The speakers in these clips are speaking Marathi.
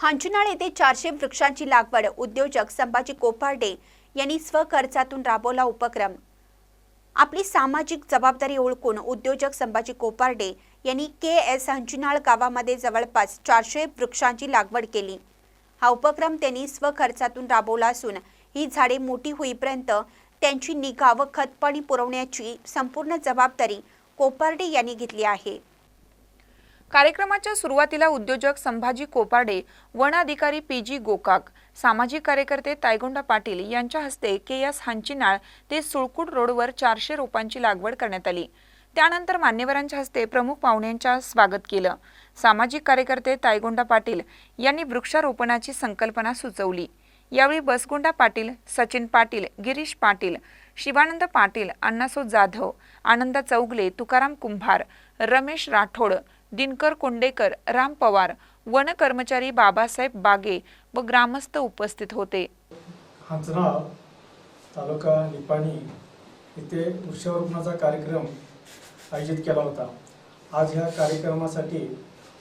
हांचुनाळ येथे चारशे वृक्षांची लागवड उद्योजक संभाजी कोपार्डे यांनी स्वखर्चातून राबवला उपक्रम. आपली सामाजिक जबाबदारी ओळखून उद्योजक संभाजी कोपार्डे यांनी के एस हंचुनाळ गावामध्ये जवळपास चारशे वृक्षांची लागवड केली. हा उपक्रम त्यांनी स्वखर्चातून राबवला असून ही झाडे मोठी होईपर्यंत त्यांची निगा व खतपाणी पुरवण्याची संपूर्ण जबाबदारी कोपार्डे यांनी घेतली आहे. कार्यक्रमाच्या सुरुवातीला उद्योजक संभाजी कोपाडे वन अधिकारी पी जी गोकाक सामाजिक कार्यकर्ते तायगोंडा पाटील यांच्या हस्ते के एस हांचीनाळ ते सुळकुट रोडवर चारशे रोपांची लागवड करण्यात आली. त्यानंतर मान्यवरांच्या हस्ते प्रमुख पाहुण्यांच्या स्वागत केलं. सामाजिक कार्यकर्ते तायगोंडा पाटील यांनी वृक्षारोपणाची संकल्पना सुचवली. यावेळी बसगोंडा पाटील सचिन पाटील गिरीश पाटील शिवानंद पाटील अण्णासो जाधव आनंदा चौगले तुकाराम कुंभार रमेश राठोड दिनकर कोंडेकर राम पवार वन कर्मचारी बाबासाहेब बागे व ग्रामस्थ उपस्थित होते. हांचनाळ तालुका निपाणी येथे वृक्षारोपणाचा कार्यक्रम आयोजित केला होता. आज ह्या कार्यक्रमासाठी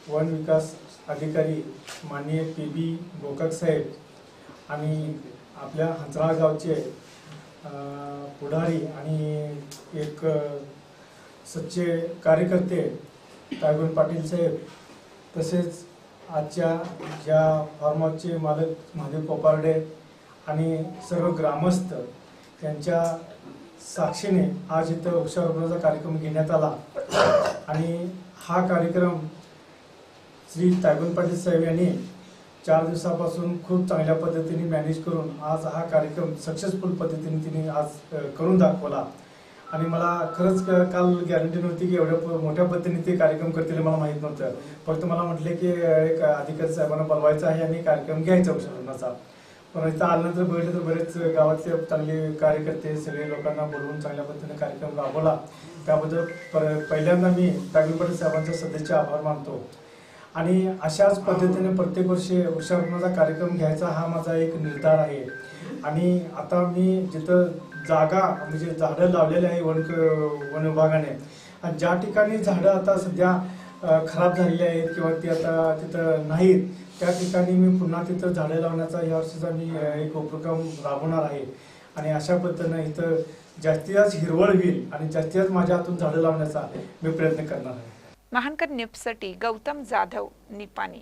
वन विकास अधिकारी माननीय पी बी गोकाक साहेब आणि आपल्या हंचनाळ गावचे पुढारी आणि एक सच्चे कार्यकर्ते तायगुण पाटील साहेब तसेच आजच्या ज्या फार्म हाऊसचे मालक महादेव कोपार्डे आणि सर्व ग्रामस्थ त्यांच्या साक्षीने आज इथं वृक्षारोपणाचा कार्यक्रम घेण्यात आला. आणि हा कार्यक्रम श्री तायगुण पाटील साहेब यांनी चार दिवसापासून खूप चांगल्या पद्धतीने मॅनेज करून आज हा कार्यक्रम सक्सेसफुल पद्धतीने तिने आज करून दाखवला. आणि मला खरंच काल गॅरंटी नव्हती की एवढ्या प- मोठ्या पद्धतीने ते कार्यक्रम करतील मला माहीत नव्हतं. फक्त मला म्हटले की एक अधिकारी साहेबांना बोलवायचं आहे आणि कार्यक्रम घ्यायचा औषधांचा पण इथं आल्यानंतर बघितलं तर बरेच गावातले चांगले कार्यकर्ते सगळे लोकांना बोलवून चांगल्या पद्धतीने कार्यक्रम राबवला. त्याबद्दल पर- पहिल्यांदा मी तागुल पाटील साहेबांचे सध्याचे आभार मानतो. आणि अशाच पद्धतीने प्रत्येक वर्षी वृक्षारोपणाचा कार्यक्रम घ्यायचा हा माझा एक निर्धार आहे. आणि आता मी जिथं जागा म्हणजे झाडं लावलेले आहे वन वन विभागाने आणि ज्या ठिकाणी झाडं आता सध्या खराब झालेली आहेत किंवा ती आता तिथं नाहीत त्या ठिकाणी मी पुन्हा तिथं झाडं लावण्याचा या वर्षीचा मी एक उपक्रम राबवणार आहे. आणि अशा पद्धतीनं इथं जास्तीत जास्त हिरवळ होईल आणि जास्तीत जास्त माझ्या हातून झाडं लावण्याचा मी प्रयत्न करणार आहे. महानकर निप्सटी गौतम जाधव निपाणी.